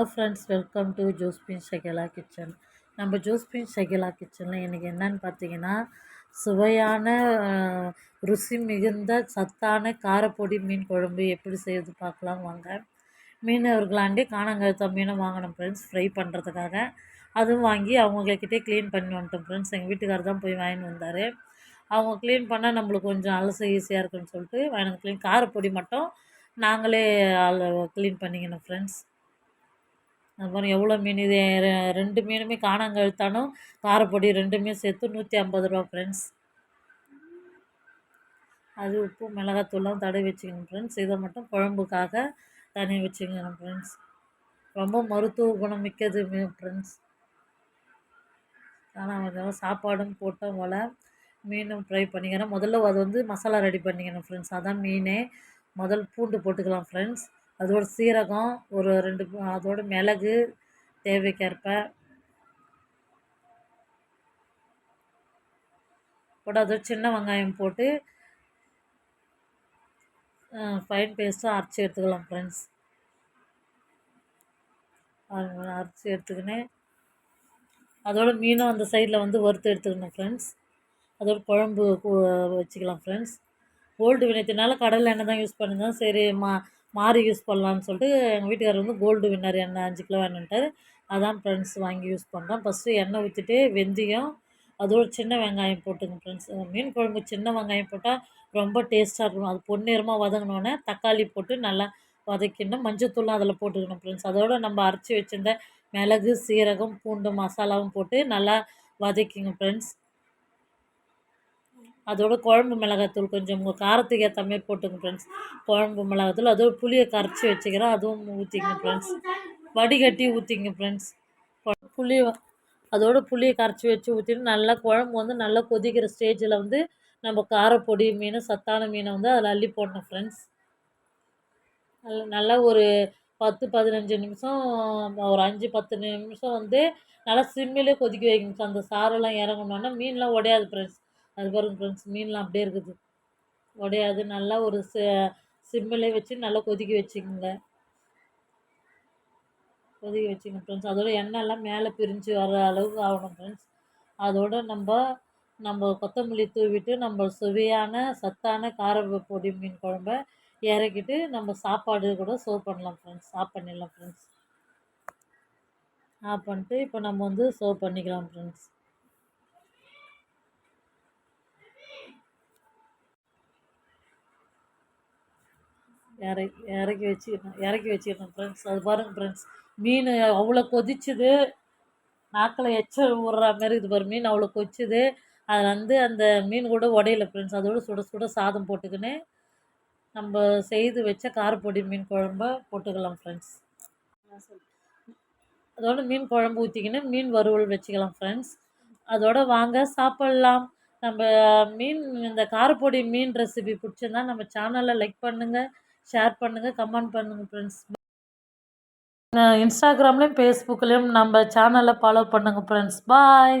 Hello friends welcome to Josphin Shakila kitchen நம்ம ஜோஸ்பின் ஷகிலா கிச்சனில் இன்றைக்கி என்னன்னு பார்த்தீங்கன்னா சுவையான ருசி மிகுந்த சத்தான காரப்பொடி மீன் குழம்பு எப்படி செய்யுது பார்க்கலாம் வாங்க. மீனவர்களாண்டி காணங்கழுத்த மீனை வாங்கினோம் ஃப்ரெண்ட்ஸ் ஃப்ரை பண்ணுறதுக்காக அதுவும் வாங்கி அவங்கக்கிட்டே க்ளீன் பண்ணி வந்துட்டோம் ஃப்ரெண்ட்ஸ் எங்கள் வீட்டுக்காரர் தான் போய் வாங்கிட்டு வந்தார். அவங்க க்ளீன் பண்ணால் நம்மளுக்கு கொஞ்சம் அலச ஈஸியாக இருக்குன்னு சொல்லிட்டு வாங்கினோம் க்ளீன் காரப்பொடி மட்டும் நாங்களே க்ளீன் பண்ணிக்கணும் ஃப்ரெண்ட்ஸ் அப்புறம் எவ்வளோ மீன்? இது ரெ- ரெண்டு மீனுமே காணாங்கழுத்தானும் காரப்பொடி ரெண்டுமே சேர்த்து நூற்றி ஐம்பது ரூபா ஃப்ரெண்ட்ஸ் அது உப்பு மிளகாத்தூள்லாம் தடவி வச்சுக்கணும் ஃப்ரெண்ட்ஸ் இதை மட்டும் குழம்புக்காக தனி வச்சுக்கணும் ஃப்ரெண்ட்ஸ் ரொம்ப மருத்துவ குணம் மிக்கது மீன் ஃப்ரெண்ட்ஸ் ஆனால் கொஞ்சம் சாப்பாடும் போட்டோம் போல் மீனும் ஃப்ரை பண்ணிக்கிறேன் முதல்ல அது வந்து மசாலா ரெடி பண்ணிக்கணும் ஃப்ரெண்ட்ஸ் அதான் மீனே. முதல் பூண்டு போட்டுக்கலாம் ஃப்ரெண்ட்ஸ் அதோட சீரகம் ஒரு ரெண்டு அதோடு மிளகு தேவைக்கேற்ப. கூட அதோட சின்ன வெங்காயம் போட்டு ஃபைன் பேஸ்ட்டாக அரைச்சி எடுத்துக்கலாம் ஃப்ரெண்ட்ஸ் அரைச்சி எடுத்துக்கினேன் அதோட மீனும் அந்த சைடில் வந்து வறுத்து எடுத்துக்கணும் ஃப்ரெண்ட்ஸ் அதோட குழம்பு வச்சுக்கலாம் ஃப்ரெண்ட்ஸ் கோல்டு வினத்தினால கடலில் எண்ணெய் தான் யூஸ் பண்ணியிருந்தோம் சரி மா மாறி யூஸ் பண்ணலான்னு சொல்லிட்டு எங்கள் வீட்டுக்காரர் வந்து கோல்டு வின்னர் எண்ணெய் அஞ்சு கிலோ வேணுன்ட்டார் அதான் ஃப்ரெண்ட்ஸ் வாங்கி யூஸ் பண்ணுறோம் ஃபஸ்ட்டு எண்ணெய் ஊற்றிட்டு வெந்தயம் அதோட சின்ன வெங்காயம் போட்டுங்க ஃப்ரெண்ட்ஸ் மீன் குழம்பு சின்ன வெங்காயம் போட்டால் ரொம்ப டேஸ்ட்டாக இருக்கும். அது பொன்னிறமாக வதங்கினோடனே தக்காளி போட்டு நல்லா வதக்கிடணும். மஞ்சத்தூளும் அதில் போட்டுக்கணும் ஃப்ரெண்ட்ஸ் அதோட நம்ம அரைச்சி வச்சிருந்த மிளகு சீரகம் பூண்டு மசாலாவும் போட்டு நல்லா வதக்கிங்க ஃப்ரெண்ட்ஸ் அதோட குழம்பு மிளகாத்தூள் கொஞ்சம் உங்கள் காரத்துக்கு ஏற்ற மாதிரி போட்டுங்க ஃப்ரெண்ட்ஸ் குழம்பு மிளகாத்தூள் அதோட புளியை கரைச்சி வச்சுக்கிறேன் அதுவும் ஊற்றிங்க ஃப்ரெண்ட்ஸ் வடிகட்டி ஊற்றிங்க ஃப்ரெண்ட்ஸ் புளி அதோட புளியை கரைச்சி வச்சு ஊற்றிட்டு நல்லா குழம்பு வந்து நல்லா கொதிக்கிற ஸ்டேஜில் வந்து நம்ம காரப்பொடி மீன் சத்தான மீனை வந்து அதில் அள்ளி போடணும் ஃப்ரெண்ட்ஸ் நல்லா நல்லா ஒரு பத்து பதினஞ்சு நிமிஷம் ஒரு அஞ்சு பத்து நிமிஷம் வந்து நல்லா சிம்மிலே கொதிக்க வைக்கணும் அந்த சாரெல்லாம் இறங்கணுன்னா மீன்லாம் உடையாது ஃப்ரெண்ட்ஸ் அது பாருங்க ஃப்ரெண்ட்ஸ் மீன்லாம் அப்படியே இருக்குது. உடையாது. நல்லா ஒரு சிம்மிலே வச்சு நல்லா கொதிக்க வச்சுக்கோங்க. கொதிக்க வச்சுங்க ஃப்ரெண்ட்ஸ் அதோட எண்ணெய்லாம் மேலே பிரிஞ்சு வர அளவுக்கு ஆகணும் ஃப்ரெண்ட்ஸ் அதோட நம்ம நம்ம கொத்தமல்லி தூவிட்டு நம்ம சுவையான சத்தான கார பொடி மீன் குழம்ப இறக்கிட்டு நம்ம சாப்பாடு கூட சர்வ் பண்ணலாம் ஃப்ரெண்ட்ஸ் ஆஃப் பண்ணிடலாம் ஃப்ரெண்ட்ஸ் ஆஃப் பண்ணிட்டு இப்போ நம்ம வந்து சர்வ் பண்ணிக்கலாம் ஃப்ரெண்ட்ஸ் இறக்கி இறக்கி வச்சுக்கணும் இறக்கி வச்சுக்கணும் ஃப்ரெண்ட்ஸ் அது பாருங்கள் ஃப்ரெண்ட்ஸ் மீன் அவ்வளோ கொதிச்சுது. நாக்கில் எச்சல் விடுற மாதிரி இது பாரு மீன் அவ்வளோ கொச்சுது அதில் வந்து அந்த மீன் கூட உடையல ஃப்ரெண்ட்ஸ் அதோட சுட சுட சாதம் போட்டுக்கின்னு நம்ம செய்து வச்ச காரப்பொடி மீன் குழம்ப போட்டுக்கலாம் ஃப்ரெண்ட்ஸ் அதோட மீன் குழம்பு ஊற்றிக்கின்னு மீன் வறுவல் வச்சுக்கலாம் ஃப்ரெண்ட்ஸ் அதோட வாங்க சாப்பிட்லாம். நம்ம மீன் இந்த காரப்பொடி மீன் ரெசிபி பிடிச்சிருந்தா நம்ம சேனலை லைக் பண்ணுங்கள் ஷேர் பண்ணுங்கள் கமெண்ட் பண்ணுங்கள் ஃப்ரெண்ட்ஸ் இன்ஸ்டாகிராம்லேயும் ஃபேஸ்புக்லேயும் நம்ம சேனலை ஃபாலோ பண்ணுங்கள் ஃப்ரெண்ட்ஸ் பாய்